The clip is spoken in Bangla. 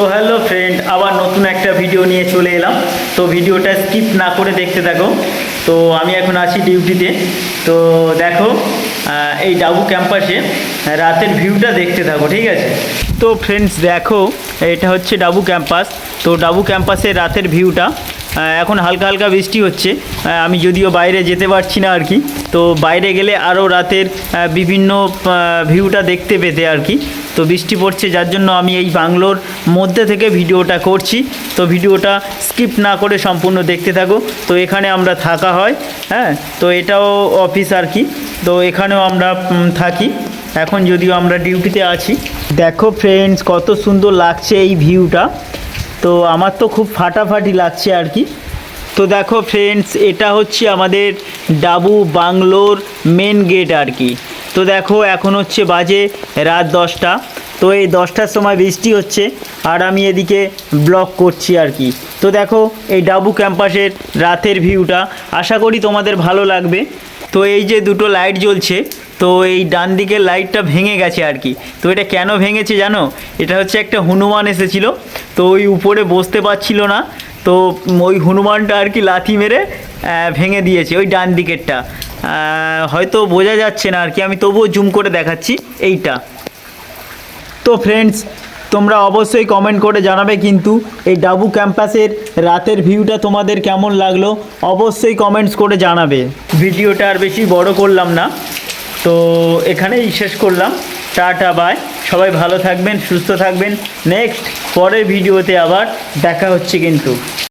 তো হ্যালো ফ্রেন্ড আবার নতুন একটা ভিডিও নিয়ে চলে এলাম। তো ভিডিওটা স্কিপ না করে দেখতে থাকো। তো আমি এখন আছি ডিউটিতে তো দেখো এই ডাবু ক্যাম্পাসে রাতের ভিউটা দেখতে থাকো, ঠিক আছে? তো ফ্রেন্ডস দেখো, এটা হচ্ছে ডাবু ক্যাম্পাস তো ডাবু ক্যাম্পাসের রাতের ভিউটা এখন হালকা হালকা বৃষ্টি হচ্ছে। আমি যদিও বাইরে যেতে পারছি না আর কি। তো বাইরে গেলে আরও রাতের বিভিন্ন ভিউটা দেখতে পেতে আর কি। তো বৃষ্টি পড়ছে, যার জন্য আমি এই বাংলোর মধ্যে থেকে ভিডিওটা করছি। তো ভিডিওটা স্কিপ না করে সম্পূর্ণ দেখতে থাকো। তো এখানে আমরা থাকা হয় হ্যাঁ? তো এটাও অফিস আর কি। তো এখানেও আমরা থাকি। এখন যদিও আমরা ডিউটিতে আছি। দেখো ফ্রেন্ডস কত সুন্দর লাগছে এই ভিউটা তো আমার তো খুব ফাটাফাটি লাগছে আর কি। তো দেখো ফ্রেন্ডস এটা হচ্ছে আমাদের ডাবু বাংলোর মেন গেট আর কি। তো দেখো এখন হচ্ছে বাজে রাত দশটা। তো এই দশটার সময় বৃষ্টি হচ্ছে আর আমি এদিকে ব্লগ করছি আর কি। তো দেখো এই ডাবু ক্যাম্পাসের রাতের ভিউটা আশা করি তোমাদের ভালো লাগবে। তো এই যে দুটো লাইট জ্বলছে তো এই ডান দিকের লাইটটা ভেঙে গেছে আর কি। তো এটা কেন ভেঙেছে জানো? এটা হচ্ছে একটা হনুমান এসেছিল, তো ওই উপরে বসতে পারছিল না। তো ওই হনুমানটা আর কি লাথি মেরে ভেঙে দিয়েছে ওই ডান দিকেরটা। হয়তো বোঝা যাচ্ছে না আর কি, আমি তবুও জুম করে দেখাচ্ছি এইটা। তো ফ্রেন্ডস তোমরা অবশ্যই কমেন্ট করে জানাবে কিন্তু এই ডাবু ক্যাম্পাসের রাতের ভিউটা তোমাদের কেমন লাগল? অবশ্যই কমেন্টস করে জানাবে। ভিডিওটা আর বেশি বড় করলাম না। তো এখানেই শেষ করলাম। টাটা বাই সবাই ভালো থাকবেন, সুস্থ থাকবেন। নেক্সট পরের ভিডিওতে আবার দেখা হচ্ছে কিন্তু।